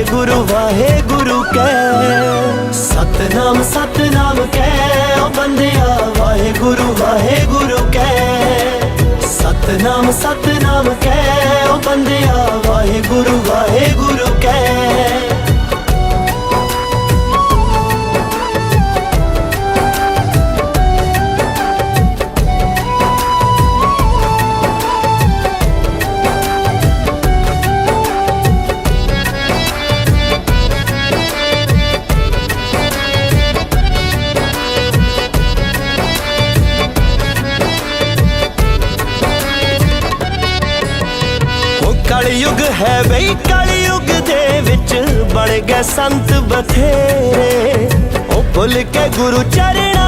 ਵਾਹਿਗੁਰੂ ਵਾਹਿਗੁਰੂ ਕਹਿ ਸਤਨਾਮ ਸਤਨਾਮ ਕਹਿ ਓ ਬੰਦਿਆ, ਵਾਹਿਗੁਰੂ ਵਾਹਿਗੁਰੂ ਕਹਿ ਸਤਨਾਮ ਸਤਨਾਮ ਕਹਿ ਓ ਬੰਦਿਆ ਕਲਯੁਗ ਹੈ ਬਈ, ਕਲਯੁਗ ਦੇ ਵਿੱਚ ਬਣ ਗਏ ਸੰਤ ਬਥੇਰੇ। ਉਹ ਭੁੱਲ ਕੇ ਗੁਰੂ ਚਰਣਾ